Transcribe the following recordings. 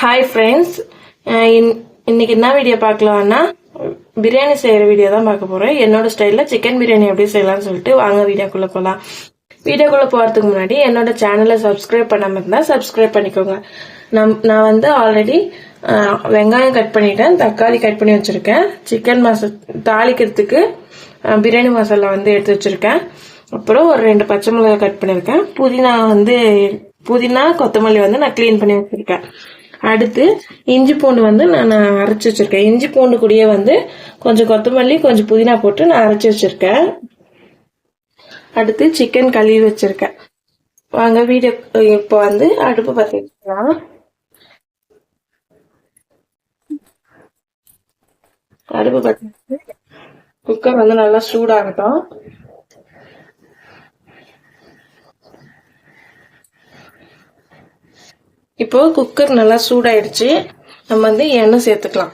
Hi friends இன்னைக்கு என்ன video பார்க்கலாம்னா biryani செய்கிற வீடியோ தான் பார்க்க போகிறேன் என்னோட ஸ்டைலில் சிக்கன் பிரியாணி எப்படி செய்யலாம்னு சொல்லிட்டு வாங்க வீடியோக்குள்ளே போகலாம் வீடியோக்குள்ளே போகிறதுக்கு முன்னாடி என்னோட சேனலை சப்ஸ்கிரைப் பண்ணாமல் இருந்தால் சப்ஸ்கிரைப் பண்ணிக்கோங்க. நம் நான் வந்து ஆல்ரெடி வெங்காயம் கட் பண்ணிட்டேன் தக்காளி கட் பண்ணி வச்சுருக்கேன். சிக்கன் மசா தாளிக்கிறதுக்கு பிரியாணி மசாலா வந்து எடுத்து வச்சுருக்கேன். அப்புறம் ஒரு ரெண்டு பச்சை மிளகாய் கட் பண்ணியிருக்கேன். புதினா வந்து புதினா கொத்தமல்லி வந்து நான் க்ளீன் பண்ணி வச்சுருக்கேன். அடுத்து இஞ்சி பூண்டு வந்து நான் அரைச்சி வச்சிருக்கேன். இஞ்சி பூண்டு கூடயே வந்து கொஞ்சம் கொத்தமல்லி கொஞ்சம் புதினா போட்டு நான் அரைச்சி வச்சிருக்கேன். அடுத்து சிக்கன் கழுவி வச்சிருக்கேன். வாங்க வீடியோ இப்போ வந்து அடுப்பு பார்த்துக்கலாம் வச்சுக்கலாம். அடுப்பு பார்த்து குக்கர் வந்து நல்லா சூடாகட்டும். இப்போ குக்கர் நல்லா சூடாயிடுச்சு. நம்ம வந்து எண்ணெய் சேர்த்துக்கலாம்.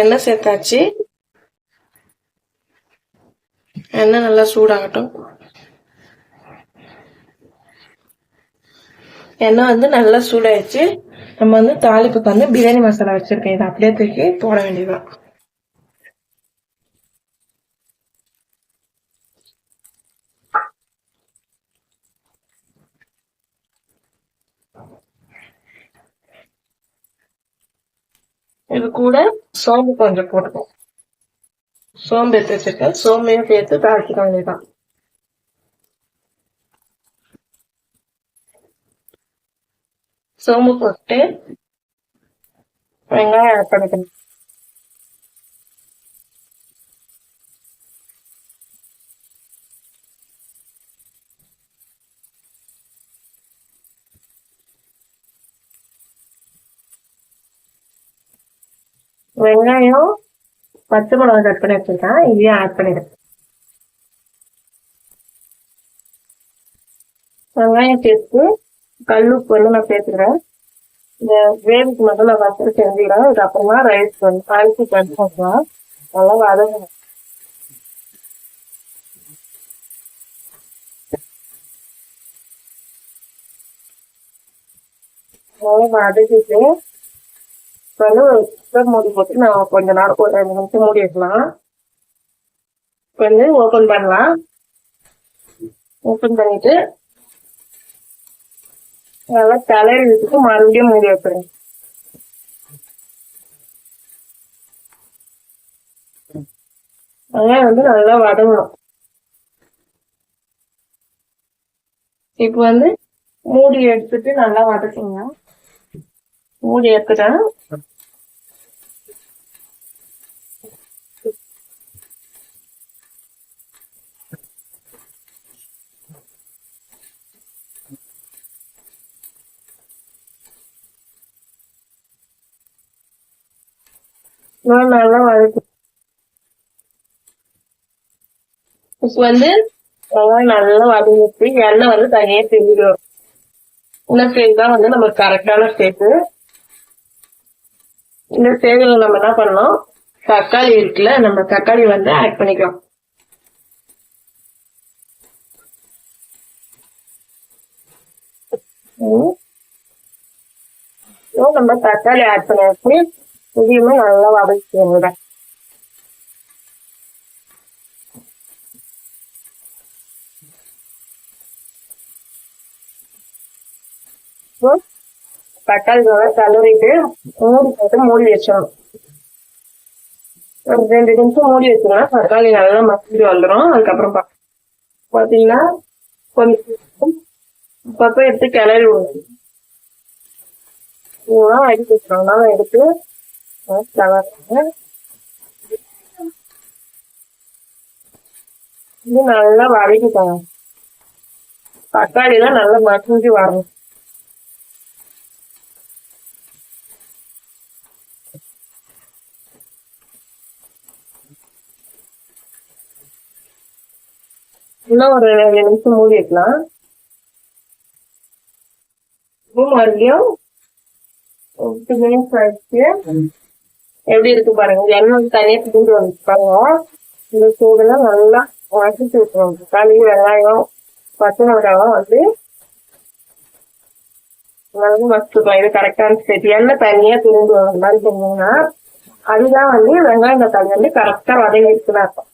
எண்ணெய் சேர்த்தாச்சு. எண்ணெய் நல்லா சூடாகட்டும். எண்ணெய் வந்து நல்லா சூடாயிடுச்சு. நம்ம வந்து தாளிப்புக்கு வந்து பிரியாணி மசாலா வச்சிருக்கேன். இதை அப்படியே தூக்கி போட வேண்டியதுதான். இது கூட சோம்பு கொஞ்சம் போட்டுக்கும் சோம்பு எடுத்து வச்சிருக்கேன். சோம்பையும் சேர்த்து தாளிக்க வேண்டியதுதான் சோம்பு போட்டு வெங்காயம் ஆட் பண்ணிக்கணும். வெங்காயம் பச்சை மிளகாய் கட் பண்ணி வச்சிருக்கேன். இதையும் ஆட் பண்ணிடுறேன். வெங்காயம் சேர்த்து கல்லுப்பு வந்து நான் சேர்த்துக்கிறேன். இந்த கிரேவிக்கு மட்டும் நான் வச்சு செஞ்சுக்கிறேன் அதுக்கப்புறமா ரைஸ் வந்து அரிசி கட்டுக்கலாம் நல்லா வதங்கணும். நல்லா வதக்கிட்டு இப்போ வந்து குக்கர் மூடி போட்டு நான் கொஞ்ச நேரம் ஒரு ரெண்டு நிமிஷம் மூடி வைக்கலாம் இப்போ வந்து ஓப்பன் பண்ணலாம். ஓப்பன் பண்ணிட்டு நல்லா கிளறி விட்டுட்டு மறுபடியும் மூடி வைக்கிறேன் வெங்காயம் வந்து நல்லா வதங்கணும். இப்போ வந்து மூடி எடுத்துட்டு நல்லா வதக்குங்க. மூடி எடுத்துட்டேன். நான் நல்லா வதக்கு இப்போ வந்து வெங்காயம் நல்லா வதங்கிட்டு எண்ணெய் வந்து தனியா தெரிஞ்சிடும் இந்த ஸ்டேஜ் தான் வந்து நமக்கு கரெக்டான ஸ்டேஜ் இந்த ஸ்டேஜில் நம்ம என்ன பண்ணோம் தக்காளி இருக்குல்ல நம்ம தக்காளி வந்து ஆட் பண்ணிக்கலாம். நம்ம தக்காளி ஆட் பண்ணியாச்சு இதையுமே நல்லா வதக்கிடுங்க இப்போ தக்காளி நல்லா கலரிட்டு மூடி போட்டு மூடி வச்சிடணும் ஒரு ரெண்டு நிமிஷம் மூடி வச்சிடலாம் தக்காளி நல்லா மசிஞ்சு வந்துடும் அதுக்கப்புறம் பார்த்தீங்கன்னா கொஞ்சம் அப்பப்போ எடுத்து கிளறி விடணும் இதெல்லாம் அடிக்க வச்சிடணும் எடுத்து கிளறுங்க இது நல்லா வதக்கிக்கோங்க தக்காளி எல்லாம் நல்லா மசிஞ்சு வரணும் இன்னும் ஒரு ரெண்டு நிமிஷம் மூடி வைக்கலாம் இப்போ மறுபடியும் டூ மினிட்ஸ் ஆயிடுச்சு எப்படி இருக்கு பாருங்க. எண்ணெய் வந்து தனியா பிடிஞ்சு வந்து பாருங்க. இந்த சூடெல்லாம் நல்லா வதக்கி விட்டுருவோம். தக்காளி வெங்காயம் பச்சை மிளகாவும் வந்து நல்லா வச்சுக்கலாம் இது கரெக்டான ஸ்டேட் எண்ணெய் தனியா திரும்பி வர மாதிரி செஞ்சீங்கன்னா அதுதான் வந்து வெங்காயம் தக்காளி வந்து கரெக்டா வதங்கி இருக்குதான் இருக்கும்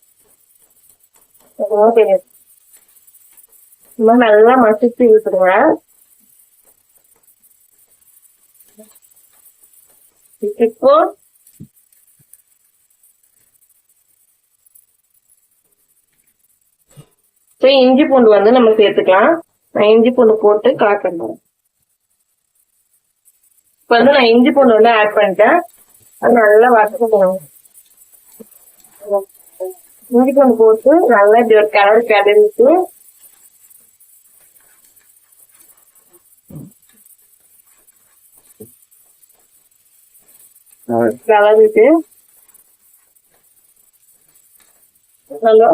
எதுவும் தெரியாது இந்த மாதிரி நல்லா மசிச்சு விட்டுருங்க. இப்போ இப்போ இஞ்சி பூண்டு வந்து நம்ம சேர்த்துக்கலாம். நான் இஞ்சி பூண்டு போட்டு கலக்கணும் இப்போ வந்து நான் இஞ்சி பூண்டு வந்து ஆட் பண்ணிட்டேன். அது நல்லா வதக்கணும் இஞ்சி பூண்டு போட்டு நல்லா இப்படி ஒரு கலர் கிளறிட்டு கலந்துட்டு ஹலோ?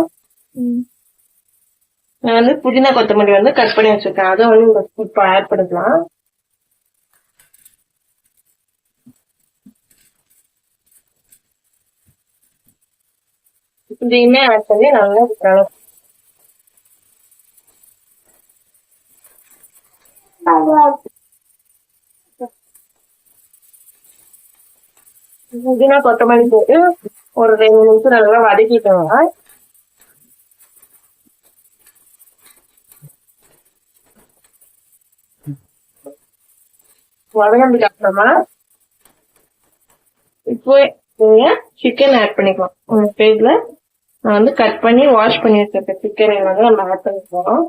நான் வந்து புதினா கொத்தமல்லி வந்து கட் பண்ணி வச்சிருக்கேன். அதை வந்து இந்த இப்போ ஆட் பண்ணிக்கலாம். இதையுமே ஆட் பண்ணி நல்லா கலர் புதினா கொத்தமல்லி போட்டு ஒரு ரெண்டு நிமிஷம் நல்லா வதக்கிக்கோங்க வதங்கினதுக்கு அப்புறமா இப்போ நீங்க சிக்கன் ஆட் பண்ணிக்கலாம். உங்க பேர்ல நான் வந்து கட் பண்ணி வாஷ் பண்ணி வச்சிருக்கேன் சிக்கனை வந்து நம்ம ஆட் பண்ணி போறோம்.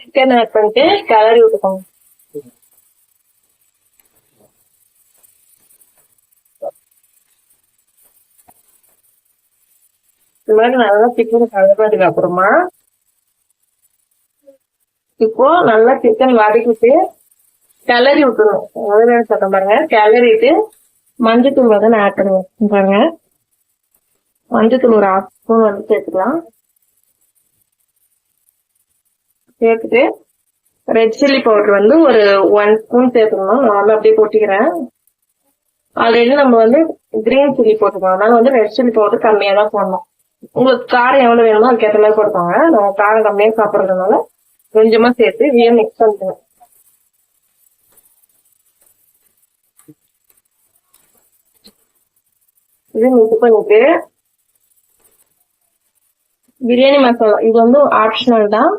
சிக்கன் ஆட் பண்ணிட்டு கிளறி விட்டுக்கோங்க மாதிரி நல்லா சிக்கன் கலந்ததுக்கு அப்புறமா. இப்போ நல்லா சிக்கன் வதக்கிட்டு கிளறி விட்டுருவோம் அதுவே சொல்றேன் பாருங்க. கிளறிட்டு மஞ்சத்தூள் வந்து நான் ஆட் பண்ணுவேன். பாருங்க. மஞ்சத்தூள் ஒரு ஆஃப் ஸ்பூன் வந்து சேர்த்துக்கலாம். சேர்த்துட்டு ரெட் சில்லி பவுடர் வந்து ஒரு ஒன் ஸ்பூன் சேர்த்துக்கணும். நான் அப்படியே கொட்டிக்கிறேன். ஆல்ரெடி நம்ம வந்து கிரீன் சில்லி போட்டுக்கலாம் அதனால வந்து ரெட் சில்லி பவுடர் கம்மியாக தான் போடணும். உங்களுக்கு காரம் எவ்வளவு வேணுமோ அதுக்கேற்ற மாதிரி கொடுப்பாங்க நம்ம காரம் கம்மியாக சாப்பிட்றதுனால கொஞ்சமா சேர்த்து இதையே மிக்ஸ் பண்ணிக்கணும் இது மிக்ஸ் பண்ணிட்டு பிரியாணி மசாலா இது வந்து ஆப்ஷனல் தான்.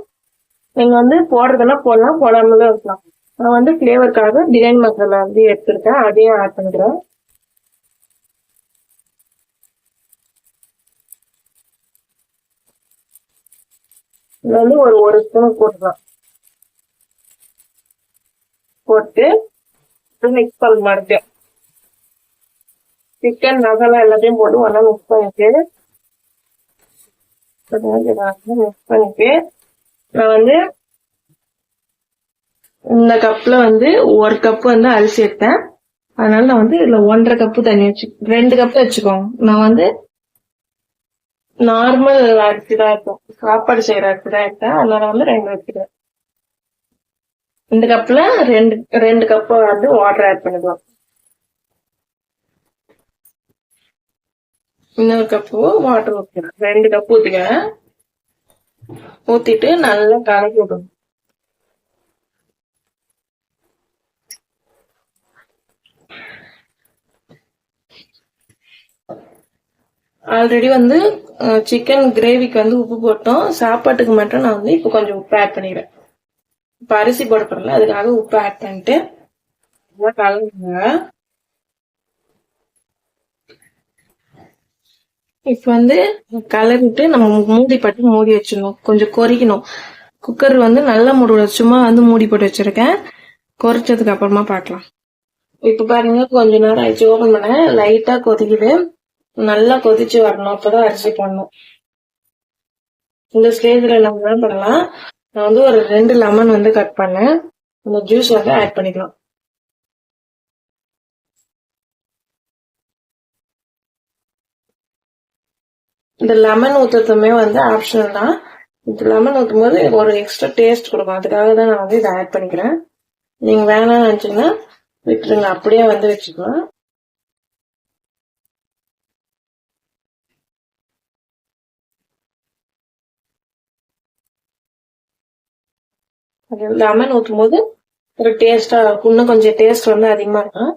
நீங்க வந்து போடுறதுன்னா போடலாம் போடாமலும் இருக்கலாம். நான் வந்து ஃப்ளேவருக்காக பிரியாணி மசாலா வந்து எடுத்துருக்கேன் அதையும் ஆட் பண்ணிக்கிறேன். வந்து ஒரு ஒரு ஸ்பூன் போட்டுக்கலாம். போட்டு மிக்ஸ் பண்ண மாட்டேன் சிக்கன் மசாலா எல்லாத்தையும் போட்டு ஒன்றா மிக்ஸ் பண்ணிட்டு மிக்ஸ் பண்ணிட்டு நான் வந்து இந்த கப்ல வந்து ஒரு கப் வந்து அரிசி எடுத்தேன். அதனால நான் வந்து இதுல ஒன்றரை கப்பு தண்ணி வச்சு ரெண்டு கப் வச்சுக்கோங்க. நான் வந்து நார்மல் அரிசி தான் இருக்கும். சாப்பாடு செய்யற அரிசி தான் எடுத்தேன். அதனால வந்து ரெண்டு வச்சுக்கிறேன் இந்த கப்ல ரெண்டு ரெண்டு கப்பு வந்து வாட்டர் ஆட் பண்ணிக்கலாம். இன்னொரு கப்பு வாட்டர் ஊற்றிக்கிறேன் ரெண்டு கப் ஊற்றிக்கிறேன் ஊத்திட்டு நல்லா கலக்கி விடணும். ஆல்ரெடி வந்து சிக்கன் கிரேவிக்கு வந்து உப்பு போட்டோம். சாப்பாட்டுக்கு மட்டும் நான் வந்து இப்போ கொஞ்சம் உப்பு ஆட் பண்ணிடுறேன் இப்போ அரிசி போட போறல அதுக்காக உப்பு ஆட் பண்ணிட்டு நல்லா கலந்துங்க இப்போ வந்து கலரிட்டு நம்ம மூடி பட்டு மூடி வச்சிடணும். கொஞ்சம் கொறிக்கணும். குக்கர் வந்து நல்லா மூடி சும்மா வந்து மூடி போட்டு வச்சிருக்கேன். கொறிச்சதுக்கு அப்புறமா பார்க்கலாம். இப்போ பாருங்க கொஞ்ச நேரம் ஆயிடுச்சு. ஓபன் பண்ணேன். லைட்டாக கொதிக்குது. நல்லா கொதிச்சு வரணும். அப்பதான் அரிசி போடணும் இந்த ஸ்டேஜ்ல நம்ம என்ன பண்ணலாம்? நான் வந்து ஒரு ரெண்டு லெமன் வந்து கட் பண்ணேன். அந்த ஜூஸ் வந்து ஆட் பண்ணிக்கலாம். இந்த லெமன் ஊற்றுறதுமே வந்து ஆப்ஷனல் தான். இந்த லெமன் ஊற்றும் போது ஒரு எக்ஸ்ட்ரா டேஸ்ட் கொடுக்கும். அதுக்காக தான் நான் வந்து இதை ஆட் பண்ணிக்கிறேன். நீங்க வேணாம்னு நினைச்சீங்கன்னா விட்டுருங்க. அப்படியே வந்து வச்சுக்கலாம். லெமன் ஊற்றும் போது ஒரு டேஸ்டா இன்னும் கொஞ்சம் டேஸ்ட் வந்து அதிகமா இருக்கும்.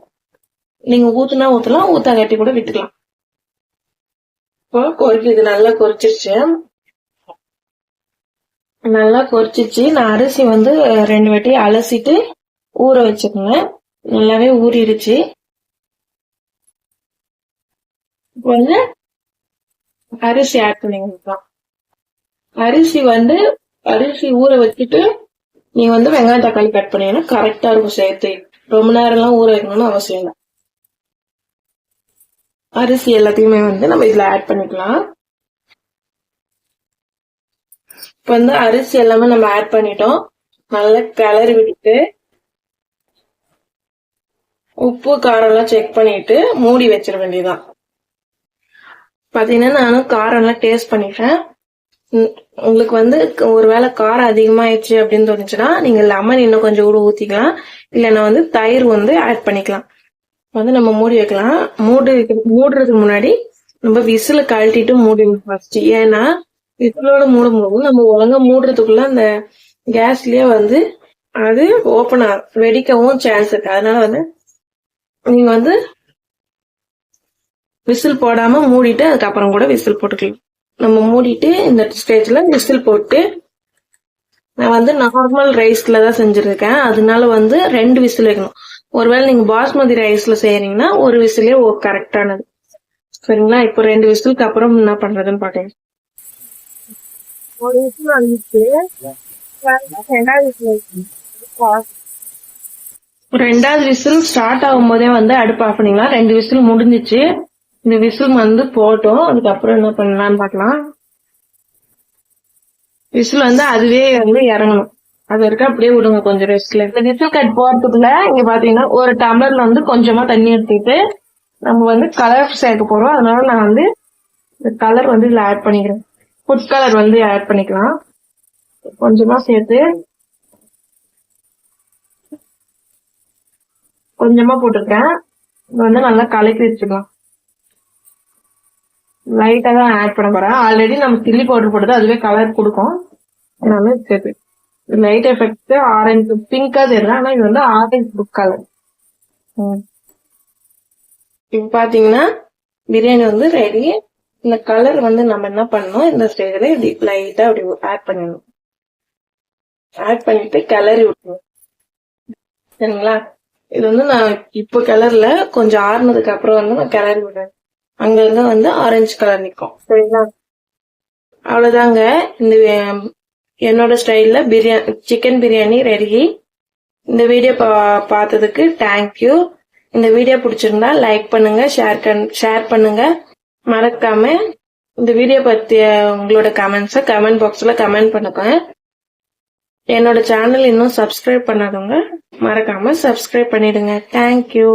நீங்க ஊத்துனா ஊத்தலாம் ஊற்றா கட்டி கூட விட்டுக்கலாம். இப்போ கொறிக்கு இது நல்லா கொறிச்சிருச்சு. நல்லா கொறிச்சிச்சு நான் அரிசி வந்து ரெண்டு வாட்டி அலசிட்டு ஊற வச்சுக்கோங்க நல்லாவே ஊறிடுச்சு இப்போ வந்து அரிசி ஆட் பண்ணிக்கலாம். அரிசி வந்து அரிசி ஊற வச்சுட்டு நீங்கள் வந்து வெங்காயம் தக்காளி கட் பண்ணீங்கன்னா கரெக்டா இருக்கும் சேர்த்து. ரொம்ப நேரம்லாம் ஊற வைக்கணும்னு அவசியம் இல்லை. அரிசி எல்லாத்தையுமே வந்து நம்ம இதுல ஆட் பண்ணிக்கலாம். இப்ப வந்து அரிசி எல்லாமே நம்ம ஆட் பண்ணிட்டோம். நல்லா கிளறி விட்டுட்டு உப்பு காரம் எல்லாம் செக் பண்ணிட்டு மூடி வச்சிட வேண்டியதுதான். பாத்தீங்கன்னா நானும் காரம் எல்லாம் டேஸ்ட் பண்ணிட்டேன். உங்களுக்கு வந்து ஒருவேளை காரம் அதிகமாயிடுச்சு அப்படின்னு தோணுச்சுன்னா நீங்க லெமன் இன்னும் கொஞ்சம் கூட ஊத்திக்கலாம். இல்லைன்னா வந்து தயிர் வந்து ஆட் பண்ணிக்கலாம். வந்து நம்ம மூடி வைக்கலாம். மூடி வைக்க- மூடுறதுக்கு முன்னாடி நம்ம விசில கழட்டிட்டு மூடிடணும் ஃபர்ஸ்ட் ஏன்னா விசிலோட மூடும் போது நம்ம ஒழுங்கா மூடுறதுக்குள்ள அந்த கேஸ்லயே வந்து அது ஓப்பன் ஆகும் வெடிக்கவும் சான்ஸ் இருக்கு. அதனால வந்து நீங்க வந்து விசில் போடாம மூடிட்டு அதுக்கப்புறம் கூட விசில் போட்டுக்கலாம். நம்ம மூடிட்டு இந்த ஸ்டேஜ்ல விசில் போட்டு நான் வந்து நார்மல் ரைஸ்ல தான் செஞ்சிருக்கேன். அதனால வந்து ரெண்டு விசில் வைக்கணும். ஒருவேளை நீங்க பாஸ்மதி ரைஸ்ல செய்யறீங்கன்னா ஒரு விசிலே கரெக்டானது சரிங்களா? இப்போ ரெண்டு விசிலுக்கு அப்புறம் என்ன பண்றதுன்னு பாக்கேன் ஒரு விசில் வந்துச்சு ரெண்டாவது விசில் ரெண்டாவது விசில் ஸ்டார்ட் ஆகும் போதே வந்து அடுப்பு ஆஃப் பண்ணிக்கலாம். ரெண்டு விசில் முடிஞ்சிச்சு. இந்த விசில் வந்து போட்டோம். அதுக்கப்புறம் என்ன பண்ணலாம்னு பார்க்கலாம். விசில் வந்து அதுவே வந்து இறங்கணும். அது வரைக்கும் அப்படியே விடுங்க கொஞ்சம் ரெஸ்ட்ல இந்த விசில் கட் போறதுக்குள்ள இங்க பாத்தீங்கன்னா ஒரு டம்ளர்ல வந்து கொஞ்சமா தண்ணி எடுத்துட்டு நம்ம வந்து கலர் சேர்க்க போறோம். அதனால நான் வந்து இந்த கலர் வந்து இதுல ஆட் பண்ணிக்கிறேன். ஃபுட் கலர் வந்து ஆட் பண்ணிக்கலாம். கொஞ்சமா சேர்த்து கொஞ்சமா போட்டிருக்கேன் இது வந்து நல்லா கலக்கி வச்சுக்கலாம். லைட்டா தான் ஆட் பண்ண போறேன். ஆல்ரெடி நம்ம சில்லி பவுடர் போட்டது அதுவே கலர் கொடுக்கும். அதனால சேர்த்து லைட் எஃபெக்ட் ஆரஞ்சு பிங்கா தெரியல ஆனா இது வந்து ஆரஞ்சு புக் கலர் இப்ப பாத்தீங்கன்னா பிரியாணி வந்து ரெடி இந்த கலர் வந்து நம்ம என்ன பண்ணணும்? இந்த ஸ்டேஜ்ல இப்படி லைட்டா அப்படி ஆட் பண்ணிடணும் ஆட் பண்ணிட்டு கிளறி விட்டுருவோம் சரிங்களா? இது வந்து நான் இப்போ கலர்ல கொஞ்சம் ஆறுனதுக்கு அப்புறம் வந்து நான் கிளறி விடுறேன் அங்க இருந்து வந்து ஆரஞ்சு கலர் நிக்கும். சரிங்களா? அவ்வளவுதாங்க. இந்த என்னோட ஸ்டைல்ல பிரியாணி சிக்கன் பிரியாணி ரெடி இந்த வீடியோ பா பார்த்ததுக்கு தேங்க்யூ இந்த வீடியோ பிடிச்சிருந்தா லைக் பண்ணுங்க ஷேர் ஷேர் பண்ணுங்க. மறக்காம இந்த வீடியோ பத்திய உங்களோட கமெண்ட்ஸை கமெண்ட் பாக்ஸ்ல கமெண்ட் பண்ணுங்க. என்னோட சேனல் இன்னும் சப்ஸ்கிரைப் பண்ணாதவங்க மறக்காம சப்ஸ்கிரைப் பண்ணிடுங்க. தேங்க்யூ